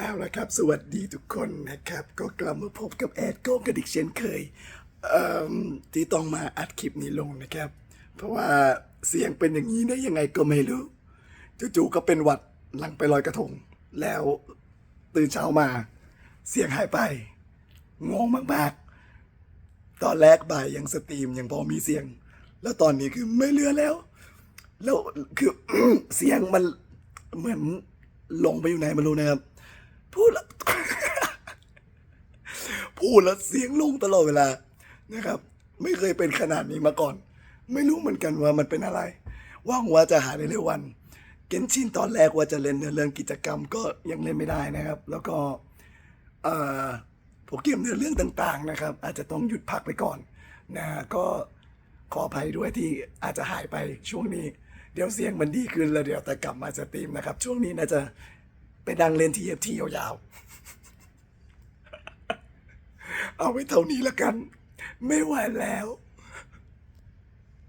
เอาละครับ สวัสดีทุกคนนะครับ ก็กลับมาพบกับแอดโก้กันอีกเช่นเคยเที่ต้องมาอัดคลิปนี้ลงนะครับ เพราะว่าเสียงเป็นอย่างนี้ได้ยังไงก็ไม่รู้จู่ๆก็เป็นหวัดหลังไปลอยกระทง แล้วตื่นเช้ามา เสียงหายไปงงมากๆ ตอนแรกบ่ายยังสตรีมยังพอมีเสียง แล้วตอนนี้คือไม่เลือแล้ว แล้วคือเสียงมันเหมือนลงไปอยู่ไหนไม่รู้นะครับ พูดแล้วพูดแล้วเสียงลงตลอดเวลานะครับ ไม่เคยเป็นขนาดนี้มาก่อน ไม่รู้เหมือนกันว่ามันเป็นอะไร ว่างว่าจะหาในเร็ววันเกนชินตอนแรกว่าจะเล่นเนื้อเรื่องกิจกรรมก็ยังเล่นไม่ได้นะครับ แล้วก็เออพวกเกมเนื้อเรื่องต่างๆนะครับ อาจจะต้องหยุดพักไปก่อนนะก็ขออภัยด้วยที่อาจจะหายไปช่วงนี้ เดี๋ยวเสียงมันดีขึ้นแล้วเดี๋ยวแต่กลับมาสตรีมนะครับ ช่วงนี้น่าจะ ไปดังเล่นทีเอฟทียาวๆ เอาไว้เท่านี้ละกัน ไม่ไหวแล้ว